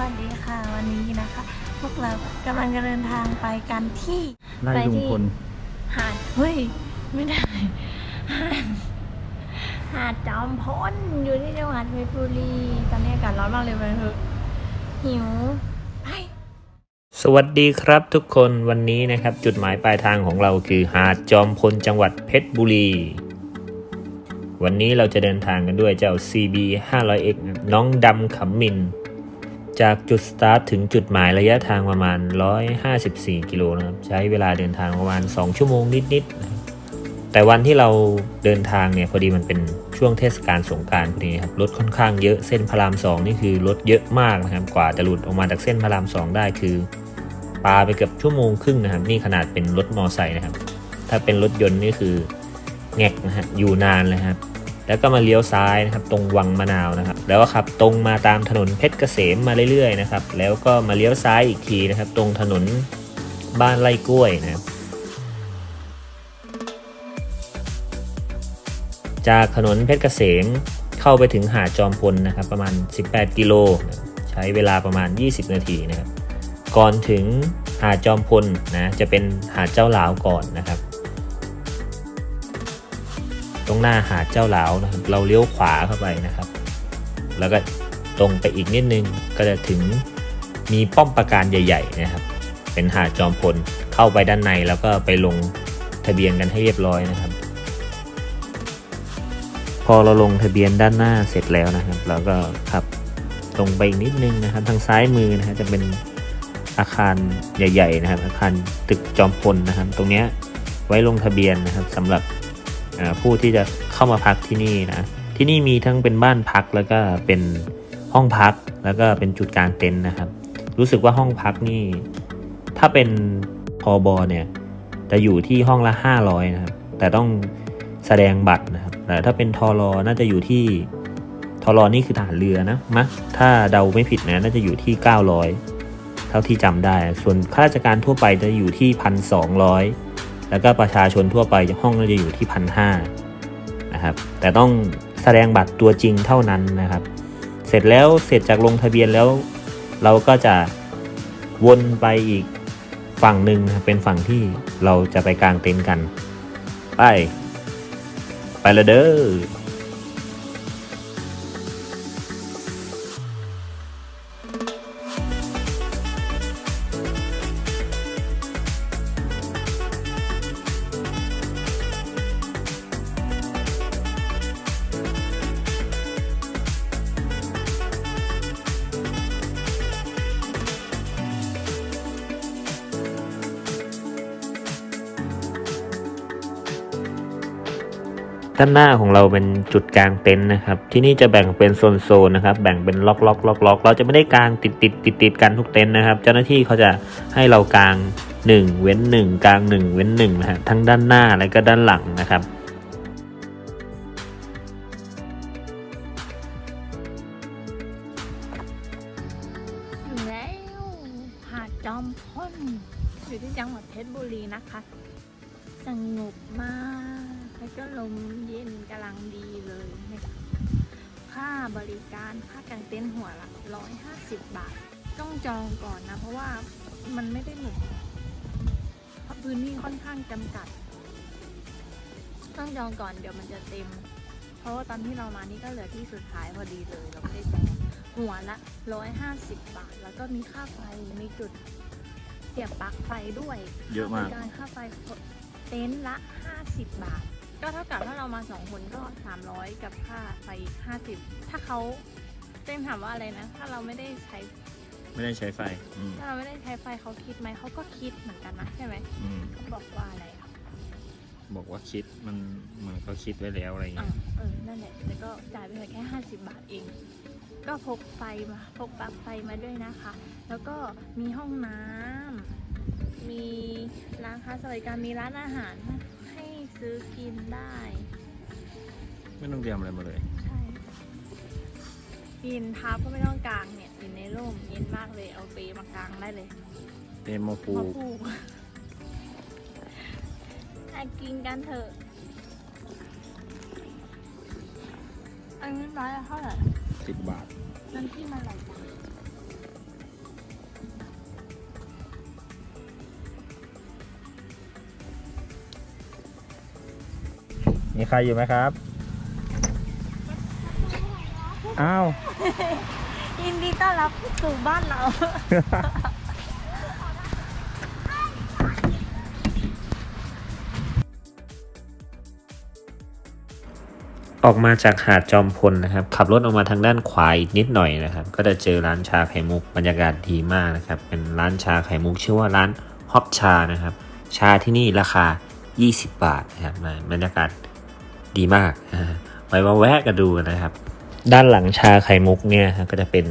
วัสดีค่ะ วันนี้นะคะ พวกเรากำลังจะเดินทางไปกันที่ไล่ไปลุงที่พล หาดเฮ้ย ไม่ได้ หาดหาดจอมพลอยู่ที่จังหวัดเพชรบุรี ตอนนี้อากาศร้อนมากเลยไปเถอะหิวไป สวัสดีครับทุกคนวันนี้นะครับ จุดหมายปลายทางของเราคือหาดจอมพลจังหวัดเพชรบุรี วันนี้เราจะเดินทางกันด้วยเจ้า CB 500X นะครับน้องดำขำมิน จากจุดสตาร์ทถึงจุดหมายระยะทางประมาณ 154 กิโลนะครับ ใช้เวลาเดินทางประมาณ 2 ชั่วโมงนิดๆนะแต่วันที่เราเดินทางเนี่ยพอดีมันเป็นช่วงเทศกาลสงการพอดีครับรถค่อนข้างเยอะเส้นพระรามสองนี่คือรถเยอะมากนะครับกว่าจะหลุดออกมาจากเส้นพระรามสองได้คือปาไปเกือบชั่วโมงครึ่งนะครับ นี่ขนาดเป็นรถมอไซค์นะครับ ถ้าเป็นรถยนต์นี่คือแงกนะฮะอยู่นานเลยครับ แล้วก็มาเลี้ยวซ้ายนะครับตรงวังมะนาวนะครับ แล้วก็ขับตรงมาตามถนนเพชรเกษมมาเรื่อยๆนะครับ แล้วก็มาเลี้ยวซ้ายอีกทีนะครับ ตรงถนนบ้านไร่กล้วยนะครับจากถนนเพชรเกษมเข้าไปถึงหาดจอมพลนะครับ ประมาณ 18 กิโลใช้เวลาประมาณ 20 นาทีนะครับ ก่อนถึงหาดจอมพลนะจะเป็นหาดเจ้าหลาวก่อนนะครับ หน้าหาดเจ้าหลาวนะครับเราเลี้ยวขวาเข้าไปนะครับ แล้วก็ตรงไปอีกนิดนึงก็จะถึงมีป้อมปราการใหญ่ ๆ นะครับ เป็นหาดจอมพลเข้าไปด้านในแล้วก็ไปลงทะเบียนกันให้เรียบร้อยนะครับ พอเราลงทะเบียนด้านหน้าเสร็จแล้วนะครับเราก็ขับตรงไปอีกนิดนึงนะครับ ทางซ้ายมือนะฮะจะเป็นอาคารใหญ่ ๆ นะครับ อาคารตึกจอมพลนะครับ ตรงเนี้ยไว้ลงทะเบียนนะครับสำหรับ ผู้ที่จะเข้ามาพักที่นี่นะที่นี่มีทั้งเป็นบ้านพักแล้วก็เป็นห้องพักแล้วก็เป็นจุดกลางเต็นท์นะครับ รู้สึกว่าห้องพักนี่ ถ้าเป็นพอบอเนี่ยจะอยู่ที่ห้องละ 500นะครับแต่ต้องแสดงบัตรนะครับแต่ถ้าเป็นทอรอน่าจะอยู่ที่ทอรอนี่คือฐานเรือนะมะถ้าเดาไม่ผิดนะน่าจะอยู่ที่ 900 เท่าที่จำได้ ส่วนข้าราชการทั่วไปจะอยู่ที่ 1,200 แล้วก็ประชาชนทั่วไปห้องน่าจะอยู่ที่พันห้านะครับแต่ต้องแสดงบัตรตัวจริงเท่านั้นนะครับ เสร็จแล้วเสร็จจากลงทะเบียนแล้ว เราก็จะวนไปอีกฝั่งหนึ่งนะเป็นฝั่งที่เราจะไปกางเต็นท์กัน ไป ไปและเด้อ ด้านหน้าของเราเป็นจุดกลางเต็นท์นะครับ ที่นี่จะแบ่งเป็นโซนๆนะครับ แบ่งเป็นล็อกล็อกล็อกล็อกเราจะไม่ได้กางติดติดติดติดกันทุกเต็นท์นะครับ เจ้าหน้าที่เขาจะให้เรากางหนึ่งเว้นหนึ่งกางหนึ่งเว้นหนึ่งนะฮะทั้งด้านหน้าและก็ด้านหลังนะครับถึงแล้วหาดจอมพลอยู่ที่จังหวัดเพชรบุรีนะคะ สงบมาก แล้วก็ลมเย็นกำลังดีเลยนะคะค่าบริการค่ากางเต็นท์หัวละร้อยห้าสิบบาท ต้องจองก่อนนะ เพราะว่ามันไม่ได้เหมือนเพราะพื้นที่ค่อนข้างจำกัด ต้องจองก่อนเดี๋ยวมันจะเต็ม เพราะว่าตอนที่เรามานี่ก็เหลือที่สุดท้ายพอดีเลย เราไม่ได้จองหัวละร้อยห้าสิบบาท แล้วก็มีค่าไฟมีจุดเสียบปลั๊กไฟด้วยเยอะมากค่บริการค่าไฟเต็นท์ละห้าสิบบาท ก็เท่ากับถ้าเรามาสองคนก็สามร้อยกับค่าไฟห้าสิบถ้าเขาเต็มถามว่าอะไรนะ ถ้าเราไม่ได้ใช้ไม่ได้ใช้ไฟอืมถ้าเราไม่ได้ใช้ไฟเขาคิดไหมเขาก็คิดเหมือนกันนะใช่ไหมอืมเขาบอกว่าอะไรอะบอกว่าคิดมันเหมือนเขาคิดไว้แล้วอะไรอย่างอะเงี้ยเออนั่นแหละแต่ก็จ่ายไปแค่ห้าสิบบาทเอง ก็พกไฟมาพกปลั๊กไฟมาด้วยนะคะ แล้วก็มีห้องน้ำมีร้านค้าสวัสดิการมีร้านอาหารให้ ซื้อกินได้ ไม่ต้องเตรียมอะไรมาเลย ใช่กินทับก็ไม่ต้องกางเนี่ยอยู่ในร่มเย็นมากเลยเอาเปรย์มากางได้เลยเตรียมมาปูมาผูกอะกินกันเถอะอันนี้ร้อยละเท่าไหร่สิบบาท น้ำที่มันไหลจ้ะ มีใครอยู่ไหมครับ อ้าว ยินดีต้อนรับสู่บ้านเรา ออกมาจากหาดจอมพลนะครับ ขับรถออกมาทางด้านขวาอีกนิดหน่อยนะครับ ก็จะเจอร้านชาไข่มุกบรรยากาศดีมากนะครับ เป็นร้านชาไข่มุกชื่อว่าร้านฮอปชานะครับ ชาที่นี่ราคา 20 บาทนะครับบรรยากาศ ดีมากไว้มาแวะกันดูนะครับ ด้านหลังชาไข่มุกเนี่ยครับก็จะเป็น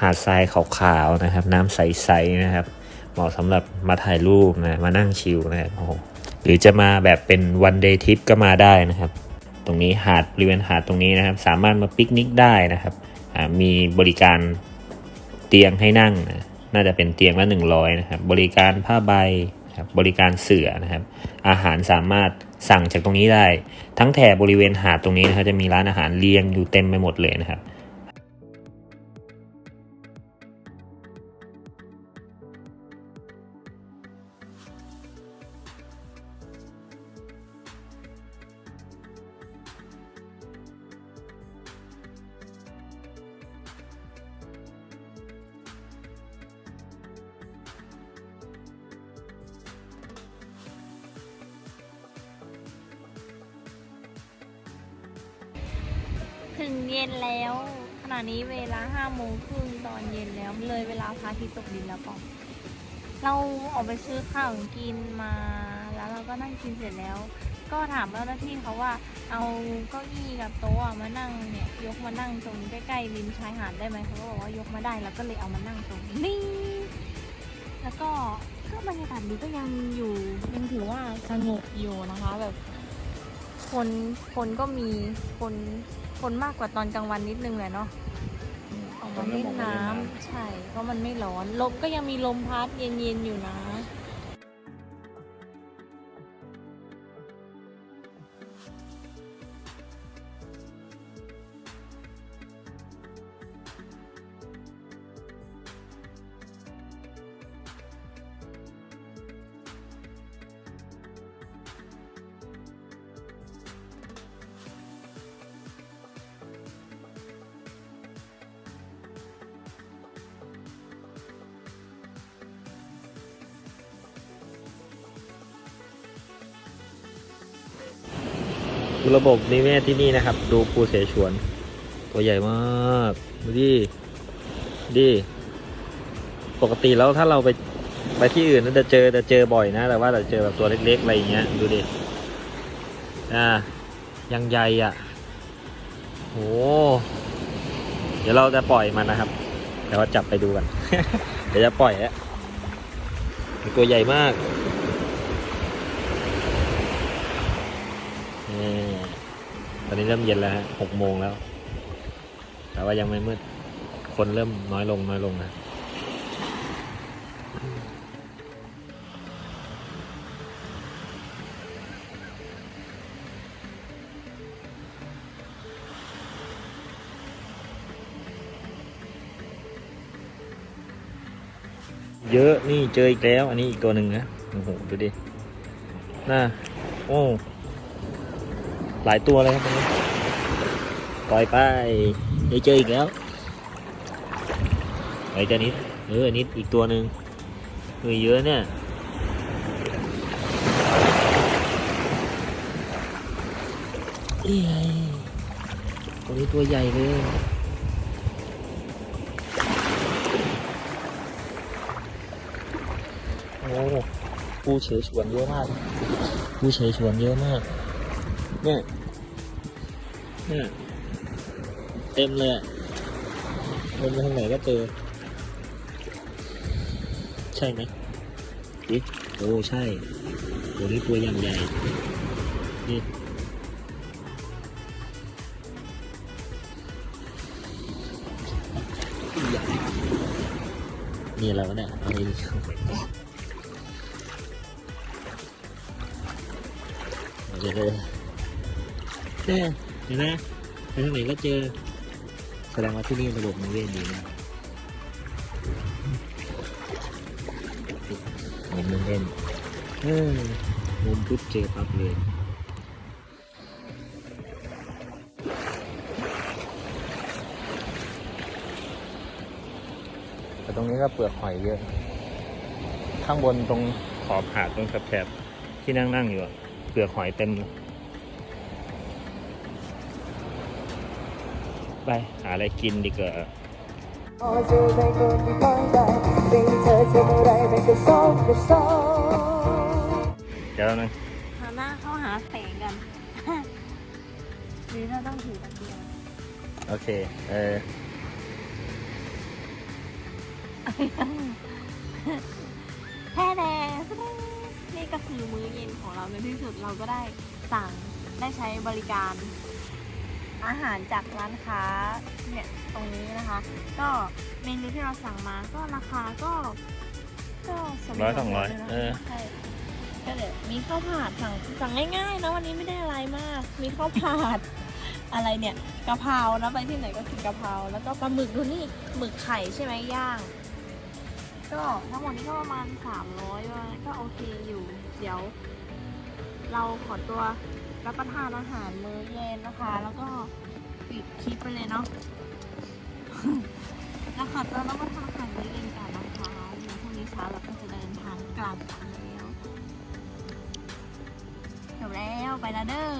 หาดทรายขาวๆนะครับ น้ำใสๆนะครับ เหมาะสำหรับมาถ่ายรูปนะมานั่งชิลนะครับโอ้หรือจะมาแบบเป็นวันเดย์ทริปก็มาได้นะครับ ตรงนี้หาดบริเวณหาดตรงนี้นะครับ สามารถมาปิกนิกได้นะครับอ่ามีบริการเตียงให้นั่งนะน่าจะเป็นเตียงละ100นะครับ บริการผ้าใบ นะครับบริการเสือนะครับ อาหารสามารถสั่งจากตรงนี้ได้ ทั้งแถบบริเวณหาดตรงนี้นะครับจะมีร้านอาหารเรียงอยู่เต็มไปหมดเลยนะครับ งเย็นแล้ว ขณะนี้เวลาห้าโมงครึ่งตอนเย็นแล้วเลยเวลาพระอาทิตย์ตกดินแล้วป่ะเราออกไปซื้อข้าวกินมาแล้วเราก็นั่งกินเสร็จแล้ว ก็ถามเจ้าหน้าที่เขาว่าเอาเก้าอี้กับโต๊ะอะมานั่งเนี่ยยกมานั่งตรงใกล้ๆริมชายหาดได้ไหมเขาก็บอกว่ายกมาได้แล้วก็เลยเอามานั่งตรงนี้แล้วก็ก็บรรยากาศดีก็ยังอยู่ยังถือว่าสงบอยู่นะคะแบบ คนคนก็มีคน คนมากกว่าตอนกลางวันนิดนึงแหละเนาะอืมออกมาเล่นน้ำใช่ เพราะมันไม่ร้อน ลมก็ยังมีลมพัดเย็นๆอยู่นะ ระบบนิเวศที่นี่นะครับ ดูปูเสฉวน ตัวใหญ่มากดูดิดิปกติแล้วถ้าเราไปไปที่อื่นน่าจะเจอจะเจอบ่อยนะ แต่ว่าเราเจอแบบตัวเล็กๆอะไรอย่างเงี้ยดูดิอ่ายังใหญ่อะโหเดี๋ยวเราจะปล่อยมันนะครับเดี๋ยวเราจับไปดูกัน เดี๋ยวจะปล่อยแล้วตัวใหญ่มาก นี่ต อนนี้เริ่มเย็นแล้วฮะหกโมงแล้ว แต่ว่ายังไม่มืด คนเริ่มน้อยลงน้อยลงนะเยอะนี่เจออีกแล้ว อันนี้อีกตัวหนึ่งนะ โอ้โห ดูดิ น่า โอ้ หลายตัวเลยครับนี้ปล่อยไปเดี๋ยวเจออีกแล้วไอ้เจ้านิดเอออันนิดอีกตัวหนึ่งเออเยอะเนี่ยตัวนี้ตัวใหญ่เลยโอ้ปูเฉยชวนเยอะมากปูเฉยชวนเยอะมาก เนี่ยเนี่ยเต็มเลยอะเดินไปทางไหนก็เจอ ใช่ไหมดิโอ้ ใช่ตัวนี้ตัวอย่างใหญ่ นี่ใหญ่นี่อะไรวะเนี่ยอะไรนี่เดี๋ยวเดี๋ยวเเห็นไหมไปทางไหนก็เจอ แสดงว่าที่นี่ระบบนิเวศดีนะผมเล่นเออมุมพุ๊บเจอปั๊บเลยแต่ตรงนี้ก็เปลือกหอยเยอะ ข้างบนตรงขอบหาดตรงแถบที่นั่งนั่งอยู่ เปลือกหอยเต็ม ไปหาอะไรกินดีกว่าพอเจอในคนที่ฟังได้เพลงที่เธอทำอะไรมันก็ซ้อมก็ซ้อมเดี๋ยวนึงหาหน้าเข้าหาแสงกันหรือเราต้องถือตะเกียงโอเค เออแค่แดงนี่ก็คือมื้อเย็นของเราในที่สุดเราก็ได้สั่งได้ใช้บริการ อาหารจากร้านค้าเนี่ยตรงนี้นะคะ ก็เมนูที่เราสั่งมาก็ราคาก็ก็สมเหตุร้อยสองร้อยสมผลนะเออ ใช่ก็เดี๋ยวมีข้าวผัดสั่งสั่งง่ายๆนะวันนี้ไม่ได้อะไรมาก มีข้าวผัด อะไรเนี่ยกะเพรานะไปที่ไหนก็กินกะเพราแล้วก็ปลาหมึกดูนี่หมึกไข่ใช่ไหมย่าง ก็ทั้งหมดนี้ก็ประมาณสามร้อยก็โอเคอยู่ เดี๋ยว เราขอตัว รับประทานอาหารมื้อเย็นนะคะ แล้วก็ปิดคลิปไปเลยเนาะแล้วขอตัวรับประทานอาหารมื้อเย็นกันนะคะเดี๋ยวพรุ่งนี้เช้าเราก็จะเดินทางกลับแล้วจบแล้วไปแล้วเด้อ